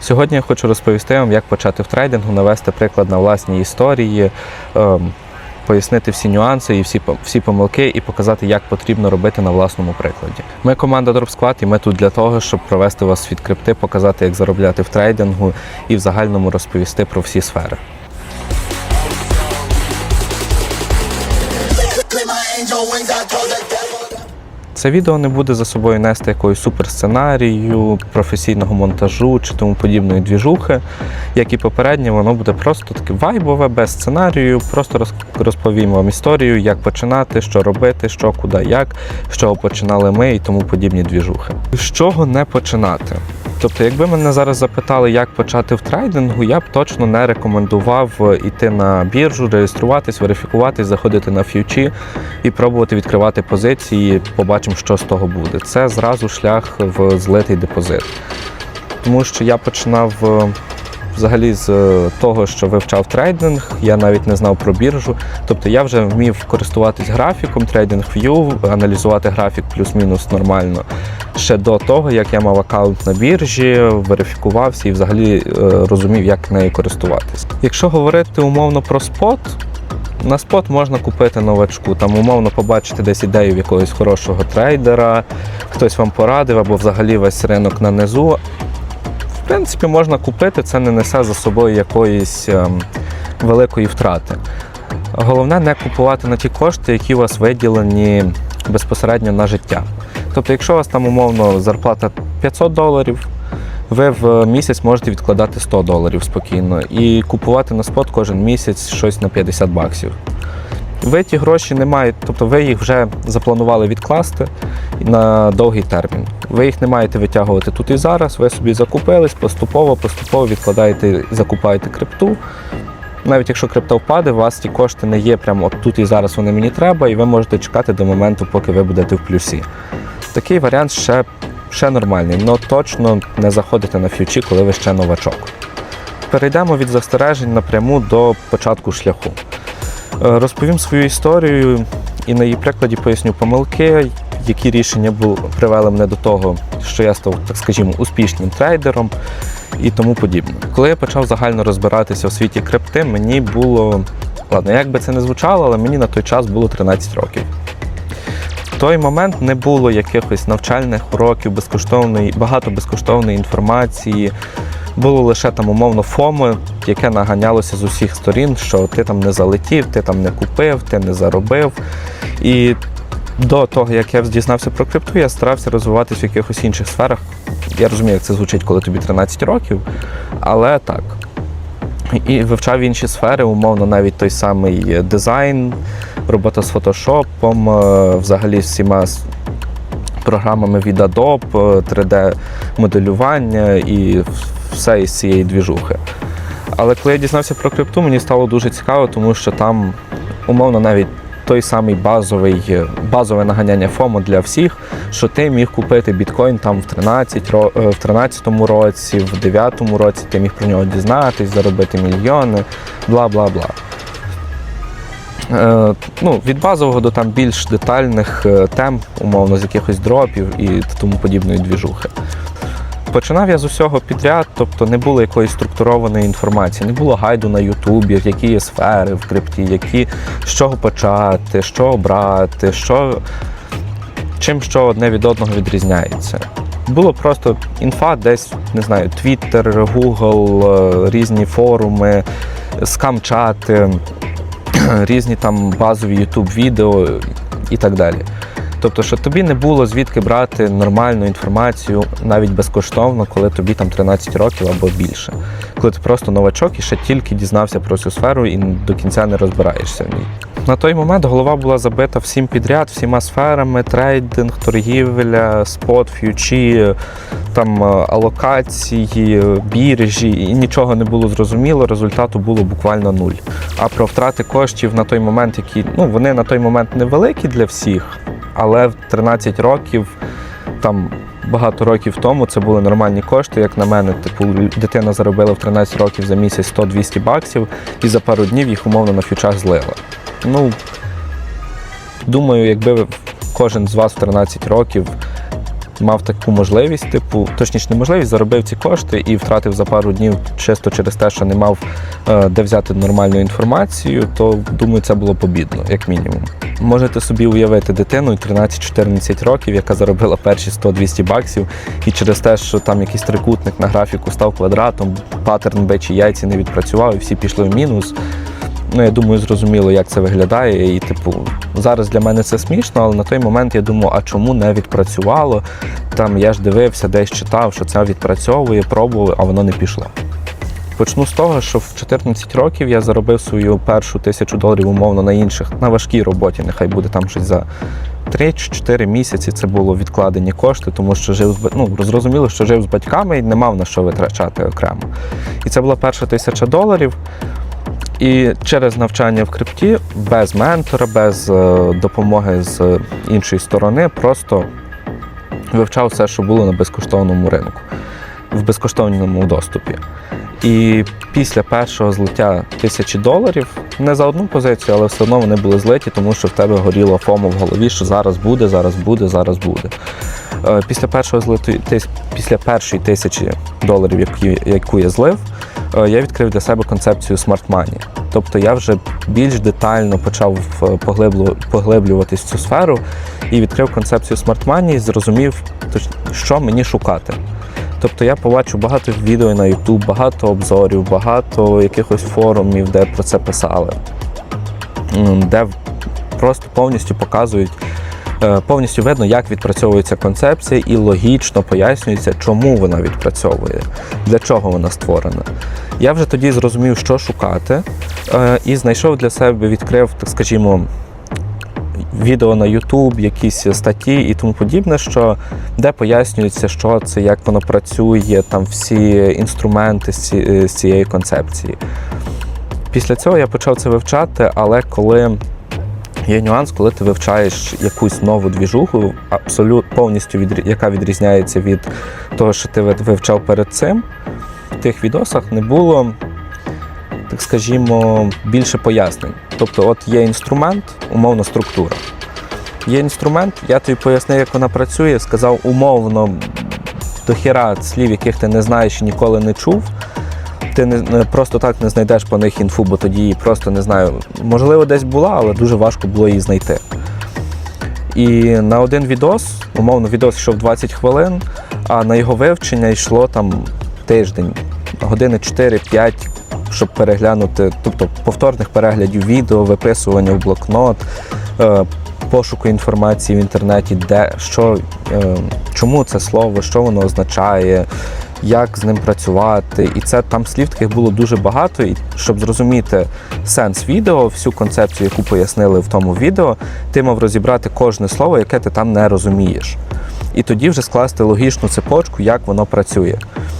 Сьогодні я хочу розповісти вам, як почати в трейдингу, навести приклад на власній історії, ем, пояснити всі нюанси і всі, всі помилки і показати, як потрібно робити на власному прикладі. Ми команда Drop Squad, і ми тут для того, щоб провести вас від крипти, показати, як заробляти в трейдингу і в загальному розповісти про всі сфери. Angel wings, Це відео не буде за собою нести якоїсь суперсценарію, професійного монтажу чи тому подібної двіжухи. Як і попереднє, воно буде просто таке вайбове, без сценарію. Просто розповім вам історію, як починати, що робити, що, куди, як, з чого починали ми і тому подібні двіжухи. З чого не починати? Тобто, якби мене зараз запитали, як почати в трейдингу, я б точно не рекомендував іти на біржу, реєструватись, верифікуватись, заходити на ф'ючі і пробувати відкривати позиції. Побачимо, що з того буде. Це зразу шлях в злитий депозит. Тому що я починав е, взагалі з е, того, що вивчав трейдинг, я навіть не знав про біржу. Тобто я вже вмів користуватись графіком, TradingView, аналізувати графік плюс-мінус нормально. Ще до того, як я мав аккаунт на біржі, верифікувався і взагалі е, розумів, як нею користуватись. Якщо говорити умовно про спот, на спот можна купити новачку, там умовно побачити десь ідею якогось хорошого трейдера, хтось вам порадив або взагалі весь ринок на низу. В принципі, можна купити, це не несе за собою якоїсь ем, великої втрати. Головне не купувати на ті кошти, які у вас виділені безпосередньо на життя. Тобто, якщо у вас там умовно зарплата 500 доларів, ви в місяць можете відкладати 100 доларів спокійно і купувати на спот кожен місяць щось на 50 баксів. Ви ті гроші не маєте, тобто ви їх вже запланували відкласти на довгий термін. Ви їх не маєте витягувати тут і зараз. Ви собі закупились, поступово, поступово відкладаєте, закупаєте крипту. Навіть якщо крипта впаде, у вас ті кошти не є прямо от тут і зараз вони мені треба, і ви можете чекати до моменту, поки ви будете в плюсі. Такий варіант ще, ще нормальний, але точно не заходите на ф'ючі, коли ви ще новачок. Перейдемо від застережень напряму до початку шляху. Е, Розповім свою історію і на її прикладі поясню помилки, які рішення привели мене до того, що я став, так скажімо, успішним трейдером і тому подібне. Коли я почав загально розбиратися у світі крипти, мені було ладно, як би це не звучало, але мені на той час було 13 років. В той момент не було якихось навчальних уроків, безкоштовної, багато безкоштовної інформації. Було лише там умовно ФОМО, яке наганялося з усіх сторін, що ти там не залетів, ти там не купив, ти не заробив. І до того, як я дізнався про крипту, я старався розвиватися в якихось інших сферах. Я розумію, як це звучить, коли тобі 13 років, але так. І вивчав інші сфери, умовно, навіть той самий дизайн, робота з фотошопом, е, взагалі всіма програмами від Adobe, 3D-моделювання і все із цієї двіжухи. Але коли я дізнався про крипту, мені стало дуже цікаво, тому що там, умовно, навіть той самий базовий, е, базове наганяння ФОМО для всіх, що ти міг купити біткоін там в 13, е, в 13 році, в 9 році ти міг про нього дізнатись, заробити мільйони, бла бла бла. Е, ну, від базового до там більш детальних е, тем, умовно, з якихось дропів і тому подібної двіжухи. Починав я з усього підряд, тобто не було якоїсь структурованої інформації, не було гайду на Ютубі, які є сфери в крипті, які, з чого почати, що обрати, що, чим що одне від одного відрізняється. Було просто інфа, десь, не знаю, Google, е, різні форуми, скам-чати, різні там базові YouTube відео і так далі. Тобто, що тобі не було звідки брати нормальну інформацію навіть безкоштовно, коли тобі там 13 років або більше. Коли ти просто новачок і ще тільки дізнався про цю сферу і до кінця не розбираєшся в ній. На той момент голова була забита всім підряд, всіма сферами: трейдинг, торгівля, спот, ф'ючі, там е, алокації, біржі, і нічого не було зрозуміло. Результату було буквально нуль. А про втрати коштів на той момент, які ну вони на той момент невеликі для всіх, але в 13 років там. Багато років тому це були нормальні кошти. Як на мене, типу, дитина заробила в 13 років за місяць 100-200 баксів і за пару днів їх умовно на фьючах злила. Ну, думаю, якби кожен з вас в 13 років мав таку можливість, типу, точніше, не можливість, заробив ці кошти і втратив за пару днів чисто через те, що не мав е, де взяти нормальну інформацію, то думаю, це було побідно, як мінімум. Можете собі уявити дитину 13-14 років, яка заробила перші 100-200 баксів, і через те, що там якийсь трикутник на графіку став квадратом, паттерн бичі яйці не відпрацював, і всі пішли в мінус. Ну, я думаю, зрозуміло, як це виглядає. І, типу, зараз для мене це смішно, але на той момент я думав, а чому не відпрацювало? Там я ж дивився, десь читав, що це відпрацьовує, пробував, а воно не пішло. Почну з того, що в 14 років я заробив свою першу тисячу доларів умовно на інших, на важкій роботі, нехай буде там щось за 3-4 місяці. Це було відкладені кошти, тому що жив з ну, зрозуміло, що жив з батьками і не мав на що витрачати окремо. І це була перша тисяча доларів. І через навчання в крипті, без ментора, без е, допомоги з іншої сторони, просто вивчав все, що було на безкоштовному ринку, в безкоштовному доступі. І після першого злиття тисячі доларів, не за одну позицію, але все одно вони були злиті, тому що в тебе горіло фомо в голові, що зараз буде, зараз буде, зараз буде. Е, Після першого злиту, після першої тисячі доларів, яку, я злив, я відкрив для себе концепцію Smart Money. Тобто я вже більш детально почав е, поглиблюватись в цю сферу і відкрив концепцію Smart Money і зрозумів, що мені шукати. Тобто я побачив багато відео на YouTube, багато обзорів, багато якихось форумів, де про це писали, де просто повністю показують, е, повністю видно, як відпрацьовується концепція, і логічно пояснюється, чому вона відпрацьовує, для чого вона створена. Я вже тоді зрозумів, що шукати, е, і знайшов для себе, відкрив, так скажімо, відео на YouTube, якісь статті і тому подібне, що де пояснюється, що це, як воно працює, там всі інструменти з цієї концепції. Після цього я почав це вивчати, але коли є нюанс, коли ти вивчаєш якусь нову двіжуху, абсолютно повністю відрі- яка відрізняється від того, що ти вивчав перед цим, в тих відосах не було, так скажімо, більше пояснень. Тобто, от є інструмент, умовно структура. Є інструмент, я тобі пояснив, як вона працює, сказав умовно до хіра слів, яких ти не знаєш і ніколи не чув. Ти не, просто так не знайдеш по них інфу, бо тоді просто не знаю. Можливо, десь була, але дуже важко було її знайти. І на один відос, умовно, відос йшов 20 хвилин, а на його вивчення йшло там тиждень, години 4-5, щоб переглянути, тобто повторних переглядів відео, виписування в блокнот, е, пошуку інформації в інтернеті, де що, е, чому це слово, що воно означає, як з ним працювати. І це там слів таких було дуже багато. І щоб зрозуміти сенс відео, всю концепцію, яку пояснили в тому відео, ти мав розібрати кожне слово, яке ти там не розумієш. І тоді вже скласти логічну цепочку, як воно працює.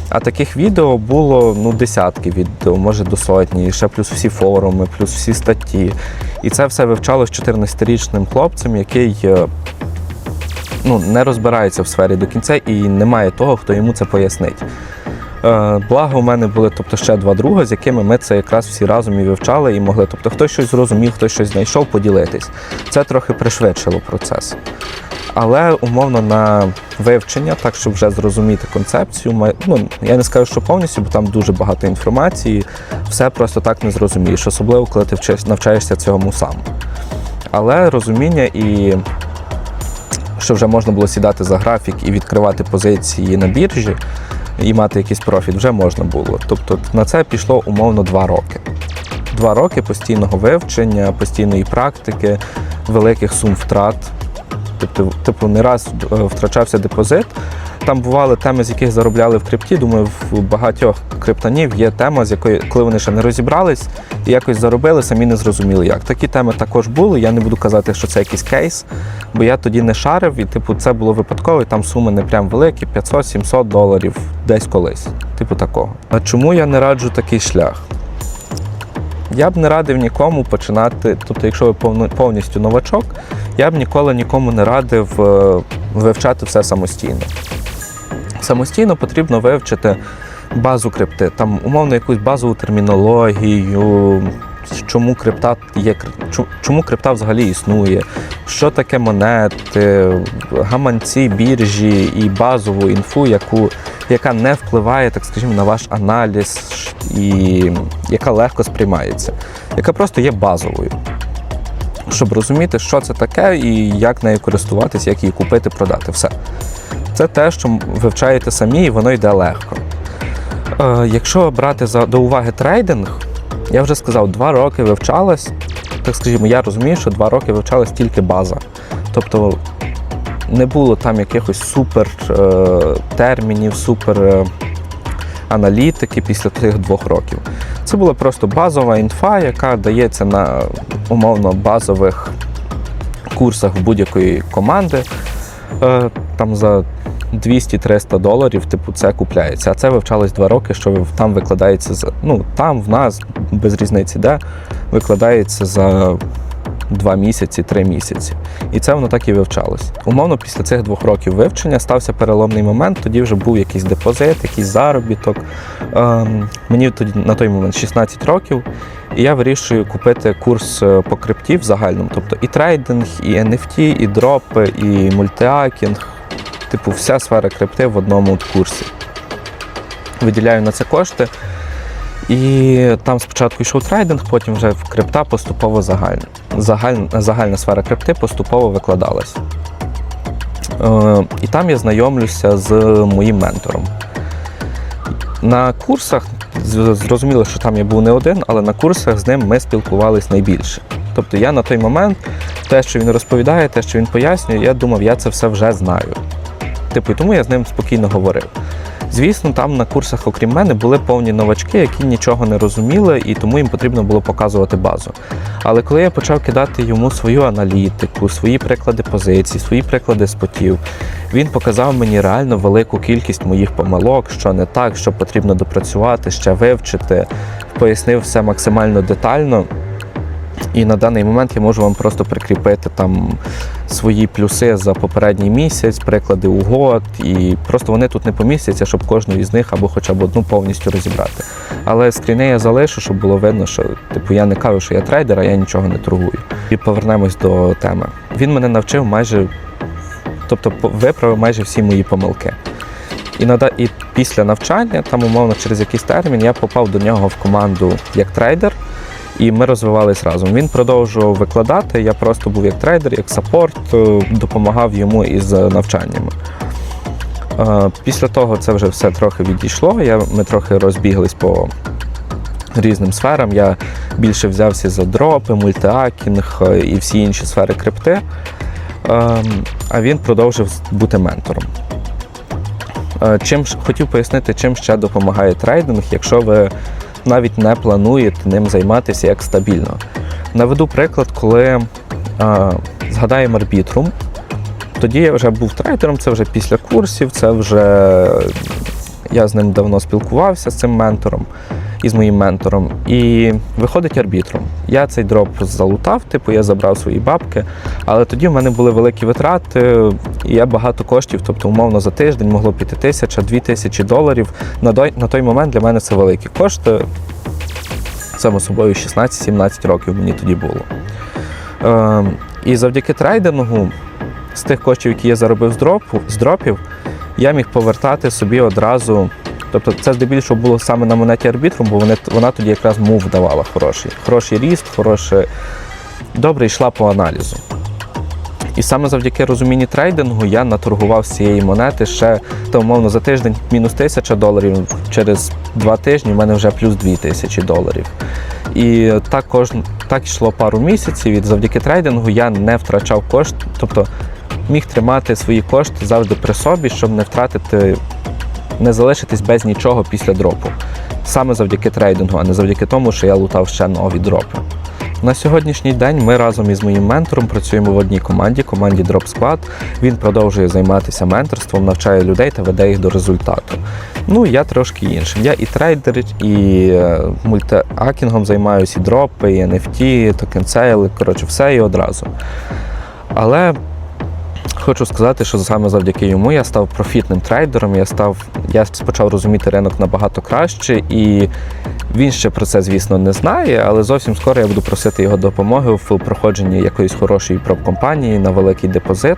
А таких відео було ну, десятки відео, може до сотні, ще плюс всі форуми, плюс всі статті. І це все вивчалось 14-річним хлопцем, який е, ну, не розбирається в сфері до кінця і немає того, хто йому це пояснить. Е, Благо, у мене були тобто, ще два друга, з якими ми це якраз всі разом і вивчали, і могли. Тобто, хтось щось зрозумів, хтось щось знайшов, поділитись. Це трохи пришвидшило процес. Але умовно на вивчення, так щоб вже зрозуміти концепцію, ну я не скажу, що повністю, бо там дуже багато інформації, все просто так не зрозумієш, особливо коли ти навчаєшся цьому сам. Але розуміння і що вже можна було сідати за графік і відкривати позиції на біржі і мати якийсь профіт, вже можна було. Тобто на це пішло умовно два роки. Два роки постійного вивчення, постійної практики, великих сум втрат. Тобто, типу, не раз е, втрачався депозит. Там бували теми, з яких заробляли в крипті. Думаю, в багатьох криптонів є тема, з якої, коли вони ще не розібрались і якось заробили, самі не зрозуміли як. Такі теми також були. Я не буду казати, що це якийсь кейс, бо я тоді не шарив, і типу, це було випадково, і там суми не прям великі, 500-700 доларів десь колись. Типу такого. А чому я не раджу такий шлях? Я б не радив нікому починати, тобто, якщо ви повністю новачок, я б ніколи нікому не радив е, вивчати все самостійно. Самостійно потрібно вивчити базу крипти, там умовно якусь базову термінологію, чому крипта є чому крипта взагалі існує, що таке монети, гаманці, біржі і базову інфу, яку, яка не впливає, так скажімо, на ваш аналіз і яка легко сприймається, яка просто є базовою. Щоб розуміти, що це таке і як нею користуватися, як її купити, продати. Все. Це те, що вивчаєте самі, і воно йде легко. Е, якщо брати за, до уваги трейдинг, я вже сказав, два роки вивчалась. Так скажімо, я розумію, що два роки вивчалась тільки база. Тобто не було там якихось супер е, термінів, супер е, аналітики після тих двох років. Це була просто базова інфа, яка дається на умовно базових курсах будь-якої команди. Е, там за 200-300 доларів, типу, це купляється. А це вивчалось два роки, що там викладається за. Ну, там в нас без різниці, де викладається за два місяці, три місяці. І це воно так і вивчалось. Умовно, після цих двох років вивчення стався переломний момент. Тоді вже був якийсь депозит, якийсь заробіток. Ем, мені тоді на той момент 16 років, і я вирішую купити курс е, по крипті в загальному. Тобто і трейдинг, і NFT, і дропи, і мультиакінг. Типу, вся сфера крипти в одному курсі. Виділяю на це кошти. І там спочатку йшов трейдинг, потім вже в крипта поступово загальна. Загаль, загальна сфера крипти поступово викладалась. Е, і там я знайомлюся з моїм ментором. На курсах зрозуміло, що там я був не один, але на курсах з ним ми спілкувались найбільше. Тобто я на той момент те, що він розповідає, те, що він пояснює, я думав, я це все вже знаю. Типу, тому я з ним спокійно говорив. Звісно, там на курсах, окрім мене, були повні новачки, які нічого не розуміли, і тому їм потрібно було показувати базу. Але коли я почав кидати йому свою аналітику, свої приклади позицій, свої приклади спотів, він показав мені реально велику кількість моїх помилок, що не так, що потрібно допрацювати, ще вивчити, пояснив все максимально детально. І на даний момент я можу вам просто прикріпити там свої плюси за попередній місяць, приклади угод, і просто вони тут не помістяться, щоб кожну із них або хоча б одну повністю розібрати. Але скріни я залишу, щоб було видно, що типу я не кажу, що я трейдер, а я нічого не торгую. І повернемось до теми. Він мене навчив майже, тобто виправив майже всі мої помилки. І, нада... і після навчання, там умовно через якийсь термін, я попав до нього в команду як трейдер, і ми розвивались разом. Він продовжував викладати. Я просто був як трейдер, як саппорт, е, допомагав йому із е, навчаннями. Е, Після того це вже все трохи відійшло. Я, ми трохи розбіглись по різним сферам. Я більше взявся за дропи, мультиакінг і всі інші сфери крипти. Ем, А він продовжив бути ментором. Чим хотів пояснити, чим ще допомагає трейдинг, якщо ви навіть не плануєте ним займатися як стабільно. Наведу приклад, коли а, згадаємо арбітрум. Тоді я вже був трейдером, це вже після курсів, це вже я з ним давно спілкувався з цим ментором і з моїм ментором. І виходить арбітром. Я цей дроп залутав, типу я забрав свої бабки, але тоді в мене були великі витрати, і я багато коштів, тобто умовно за тиждень могло піти тисяча, дві тисячі доларів. На той момент для мене це великі кошти. Само собою 16-17 років мені тоді було. Е, і завдяки трейдингу, з тих коштів, які я заробив з, дропу, з дропів, я міг повертати собі одразу. Тобто це здебільшого було саме на монеті арбітрум, бо вони, вона тоді якраз мув давала хороший. Хороший ріст, хороше, добре йшла по аналізу. І саме завдяки розумінні трейдингу я наторгував з цієї монети ще то, умовно за тиждень мінус тисяча доларів. Через два тижні в мене вже плюс дві тисячі доларів. І так кожн, так йшло пару місяців. І завдяки трейдингу я не втрачав кошти, тобто міг тримати свої кошти завжди при собі, щоб не втратити, не залишитись без нічого після дропу. Саме завдяки трейдингу, а не завдяки тому, що я лутав ще нові дропи. На сьогоднішній день ми разом із моїм ментором працюємо в одній команді, команді Drop Squad. Він продовжує займатися менторством, навчає людей та веде їх до результату. Ну, я трошки іншим. Я і трейдер, і е, мультиакінгом займаюся, і дропи, і NFT, токенсейли, коротше, все і одразу. Але хочу сказати, що саме завдяки йому я став профітним трейдером. Я став, я почав розуміти ринок набагато краще, і Він ще про це, звісно, не знає, але зовсім скоро я буду просити його допомоги в проходженні якоїсь хорошої проб-компанії на великий депозит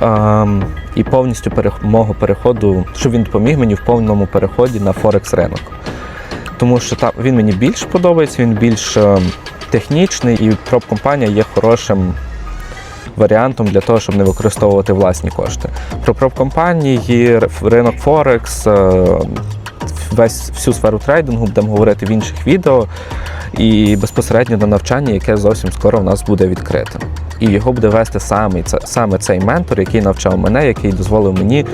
ем, і повністю мого переходу, щоб він допоміг мені в повному переході на Форекс ринок. Тому що там він мені більш подобається, він більш ем, технічний і проб-компанія є хорошим варіантом для того, щоб не використовувати власні кошти. Про проб-компанії, ринок Форекс, е, весь всю сферу трейдингу будемо говорити в інших відео і безпосередньо на навчання, яке зовсім скоро в нас буде відкрите. І його буде вести саме, саме цей ментор, який навчав мене, який дозволив мені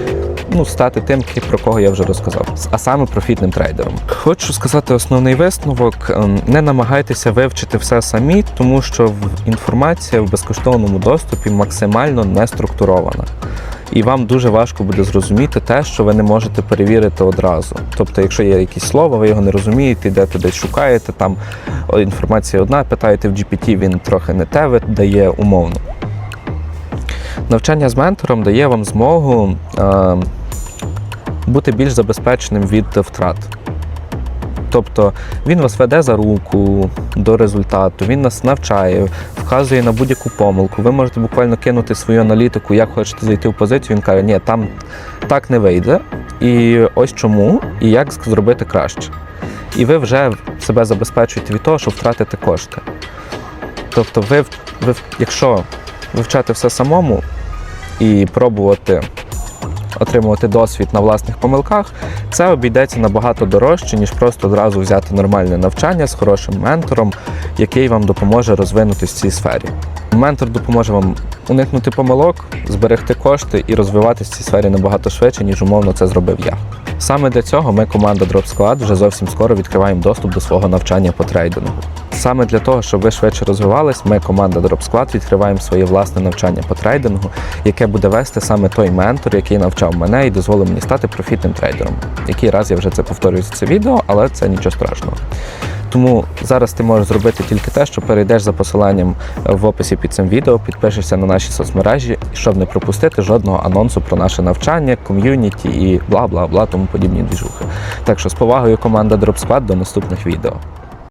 ну, стати тим, про кого я вже розказав, а саме профітним трейдером. Хочу сказати основний висновок: ем, не намагайтеся вивчити все самі, тому що інформація в безкоштовному доступі максимально не структурована. І вам дуже важко буде зрозуміти те, що ви не можете перевірити одразу. Тобто, якщо є якісь слова, ви його не розумієте, йдете десь шукаєте, там інформація одна, питаєте в GPT, він трохи не те видає умовно. Навчання з ментором дає вам змогу е, бути більш забезпеченим від втрат. Тобто він вас веде за руку до результату, він нас навчає, вказує на будь-яку помилку. Ви можете буквально кинути свою аналітику, як хочете зайти в позицію. Він каже, ні, там так не вийде. І ось чому, і як зробити краще. І ви вже себе забезпечуєте від того, щоб втратити кошти. Тобто, ви, ви якщо вивчати все самому і пробувати отримувати досвід на власних помилках, це обійдеться набагато дорожче, ніж просто одразу взяти нормальне навчання з хорошим ментором, який вам допоможе розвинутися в цій сфері. Ментор допоможе вам уникнути помилок, зберегти кошти і розвиватися в цій сфері набагато швидше, ніж умовно це зробив я. Саме для цього ми, команда Drop Squad, вже зовсім скоро відкриваємо доступ до свого навчання по трейдингу. Саме для того, щоб ви швидше розвивались, ми, команда Drop Squad, відкриваємо своє власне навчання по трейдингу, яке буде вести саме той ментор, який навчав мене і дозволив мені стати профітним трейдером. Який раз я вже це повторюю за це відео, але це нічого страшного. Тому зараз ти можеш зробити тільки те, що перейдеш за посиланням в описі під цим відео, підпишешся на наші соцмережі, щоб не пропустити жодного анонсу про наше навчання, ком'юніті і бла бла бла тому подібні двіжухи. Так що з повагою команда Drop Squad до наступних відео.